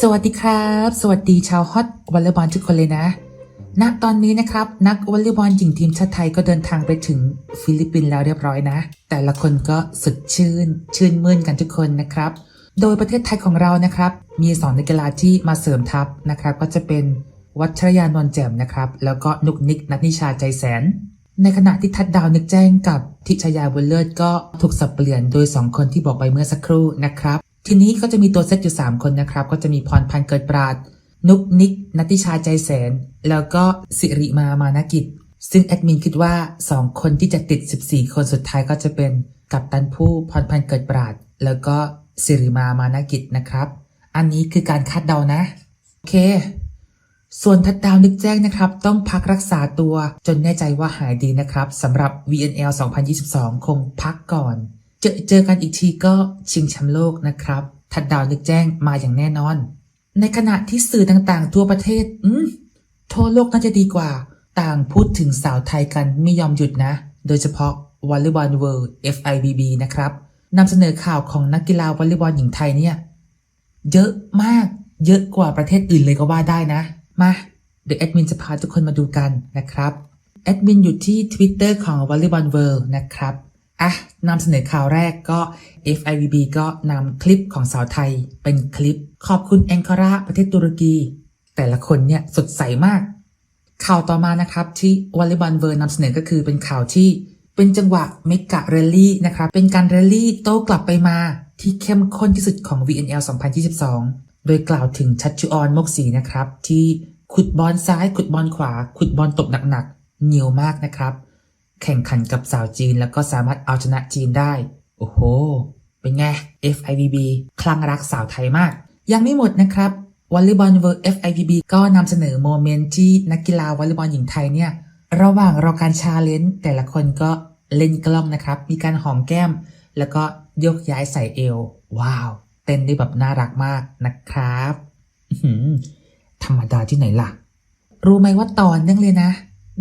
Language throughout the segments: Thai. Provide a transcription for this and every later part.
สวัสดีครับ สวัสดีชาวฮอตวอลเลย์บอลทุกคนเลยนะณตอนนี้นะครับ นักวอลเลย์บอลหญิงทีมชาติไทยก็เดินทางไปถึงฟิลิปปินส์แล้วเรียบร้อยนะ แต่ละคนก็สดชื่น ชื่นมื่นกันทุกคนนะครับ โดยประเทศไทยของเรานะครับ มีสองนักกีฬาที่มาเสริมทัพนะครับ ก็จะเป็นวัชรยานนท์แจ่มนะครับ แล้วก็นุกนิกนัทนิชาใจแสน ในขณะที่ทัดดาวนึกแจ้งกับทิชยาบุญเลิศก็ถูกสับเปลี่ยนโดย 2 คนที่บอกไปเมื่อสักครู่นะครับ ทีนี้ก็จะมีตัวเซตอยู่ 3 คนนะครับ ก็จะมีพรพันธ์เกิดปราด นุกนิกนัติชาใจแสน แล้วก็สิริมามานากิจ ซึ่งแอดมินคิดว่า 2 คนที่จะติด 14 คนสุดท้ายก็จะเป็นกัปตันผู้พรพันธ์เกิดปราด แล้วก็สิริมามานากิจนะครับ อันนี้คือการคาดเดานะ โอเค ส่วนทัดดาวนึกแจ้งนะครับ ต้องพักรักษาตัวจนแน่ใจว่าหายดีนะครับสำหรับ VNL 2022 คงพักก่อน เจอเจอกันอีกทีก็ชิงแชมป์โลกนะครับ ทัดดาวนึกแจ้งมาอย่างแน่นอน ในขณะที่สื่อต่างๆ ทั่วประเทศ อืมทั่วโลกน่าจะดีกว่า ต่างพูดถึงสาวไทยกันไม่ยอมหยุดนะ โดยเฉพาะวอลเลย์บอลเวิลด์ FIVB นะครับนำเสนอข่าวของนักกีฬาวอลเลย์บอลหญิงไทยเนี่ย เยอะมากเยอะกว่าประเทศอื่นเลยก็ว่าได้นะ มา เดี๋ยวแอดมินจะพาทุกคนมาดูกันนะครับแอดมินอยู่ที่ Twitter ของ Volleyball World นะครับ อะนำเสนอข่าวแรกก็ FIVB ก็นำคลิปของสาวไทย เป็นคลิปขอบคุณแองคาราประเทศตุรกี แต่ละคนเนี่ยสดใสมาก ข่าวต่อมานะครับที่ Volleyball World นำเสนอก็คือเป็นข่าวที่เป็นจังหวะเมกะเรลลี่นะครับ เป็นการเรลลี่โต้กลับไปมาที่เข้มข้นที่สุดของ VNL 2022 โดยกล่าวถึงชัชชุออนมกศรีนะครับ ที่ขุดบอลซ้ายขุดบอลขวา ขุดบอลตกหนักๆเหนียวมากนะครับ แข่งขันกับสาวจีนแล้วก็สามารถเอาชนะจีนได้ โอ้โห เป็นไง FIVB คลั่งรักสาวไทยมาก ยังไม่หมดนะครับวอลเลย์บอลเวิร์ FIVB ก็นำเสนอโมเมนต์ที่นักกีฬาวอลเลย์บอลหญิงไทยเนี่ย ระหว่างรอการชาเลนจ์แต่ละคนก็เล่นกล้องนะครับ มีการหอมแก้ม แล้วก็ยกย้ายใส่เอว ว้าว เต้นได้แบบน่ารักมากนะครับธรรมดาที่ไหนล่ะ รู้ไหมว่าตอนเนื่องเลยนะ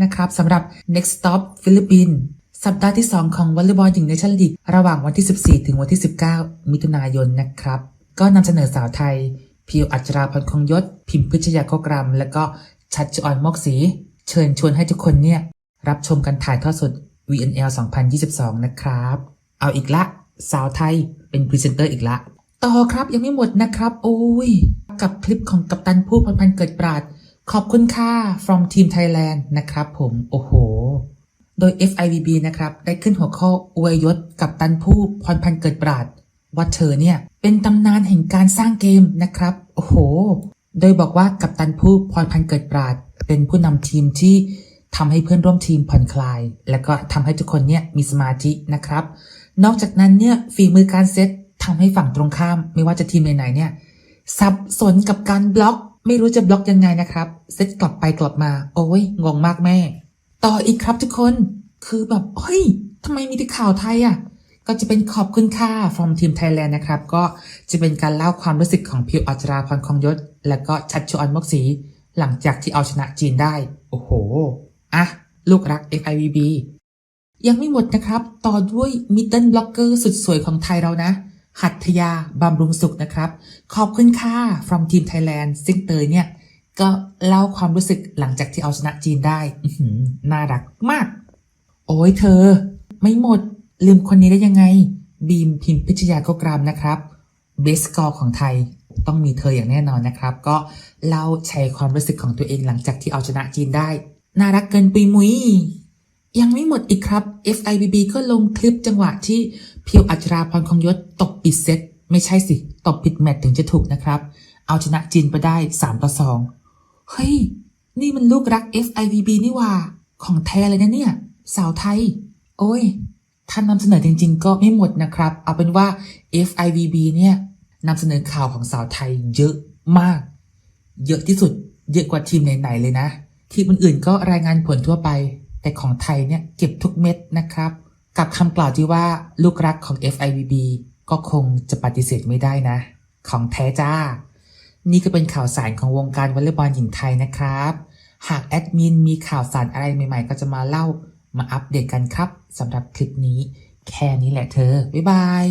นะครับสำหรับ next stop ฟิลิปปินส์สัปดาห์ที่ 2 ของวอลเลย์บอลหญิงเนชั่นลีก ระหว่างวันที่ 14 ถึงวันที่ 19 มิถุนายนนะครับ ก็นำเสนอสาวไทย พิวอัจราพรคงยศ พิมพ์พิชยาโคกรัม และก็ชัดจออนมอกศรีเชิญชวนให้ทุกคนเนี่ย รับชมกันถ่ายทอดสด VNL 2022 นะครับ เอาอีกละ สาวไทยเป็นพรีเซนเตอร์อีกละ ต่อครับยังไม่หมดนะครับ โอ้ย กับคลิปของกัปตันผู้พันพันเกิดปราด ขอบคุณค่ะ from Team Thailand นะครับผมโอ้โห โดย FIVB นะครับ ได้ขึ้นหัวข้ออวยยศกับตันผู้พรพันเกิดปราดว่าเธอเนี่ยเป็นตำนานแห่งการสร้างเกมนะครับ โอ้โห โดยบอกว่ากับตันผู้พรพันเกิดปราด เป็นผู้นำทีมที่ทำให้เพื่อนร่วมทีมผ่อนคลาย แล้วก็ทำให้ทุกคนเนี่ยมีสมาธินะครับ นอกจากนั้นเนี่ยฝีมือการเซตทำให้ฝั่งตรงข้าม ไม่ว่าจะทีมไหนๆเนี่ยสับสนกับการบล็อก ไม่รู้จะบล็อกยังไงนะครับ เซตกลับไปกลับมา โอ้ยงงมากแม่ ต่ออีกครับทุกคน คือแบบเฮ้ยทำไมมีแต่ข่าวไทยอะ ก็จะเป็นขอบคุณค่า from Team Thailand นะครับ ก็จะเป็นการเล่าความรู้สึกของพิวอัจราพรคองยศ และก็ชัดชอนมกศรีหลังจากที่เอาชนะจีนได้ โอ้โห อะ ลูกรัก FIVB ยังไม่หมดนะครับ ต่อด้วยมิดเดิลบล็อกเกอร์สุดสวยของไทยเรานะ หัตถยาบำรุงสุขนะครับ ขอบคุณค่ะ from Team Thailand ซึ่งเตยเนี่ยก็เล่าความรู้สึกหลังจากที่เอาชนะจีนได้อื้อหือน่ารักมาก โอ้ยเธอ ไม่หมด ลืมคนนี้ได้ยังไง บีมพิมพิชยาโกกรามนะครับ เบสกอร์ของไทยต้องมีเธออย่างแน่นอนนะครับ ก็เล่าแชร์ความรู้สึกของตัวเองหลังจากที่เอาชนะจีนได้ น่ารักเกินปุยมุย ยังไม่หมดอีกครับ FIBB ก็ลงคลิปจังหวะที่เพียวอัจราพรคงยศตกปิดเซต ไม่ใช่สิตบผิดแมตช์ถึงจะถูกนะครับ เอาชนะจีนไปได้ 3 ต่อ 2 เฮ้ย นี่มันลูกรัก FIVB นี่ว่า ของแท้เลยนะเนี่ย สาวไทย โอ้ย ท่านนำเสนอจริง ๆ ก็ไม่หมดนะครับ เอาเป็นว่า FIVB เนี่ยนำเสนอข่าวของสาวไทยเยอะมาก เยอะที่สุด เยอะกว่าทีมไหนๆเลยนะ ทีมอื่นๆก็รายงานผลทั่วไป แต่ของไทยเนี่ยเก็บทุกเม็ดนะครับ กับคำกล่าวที่ว่าลูกรักของ FIVB ก็คงจะปฏิเสธไม่ได้นะ ของแท้จ้า นี่ก็เป็นข่าวสารของวงการวอลเลย์บอลหญิงไทยนะครับ หากแอดมินมีข่าวสารอะไรใหม่ๆ ก็จะมาเล่ามาอัปเดตกันครับสำหรับคลิปนี้ แค่นี้แหละเธอ บ๊ายบาย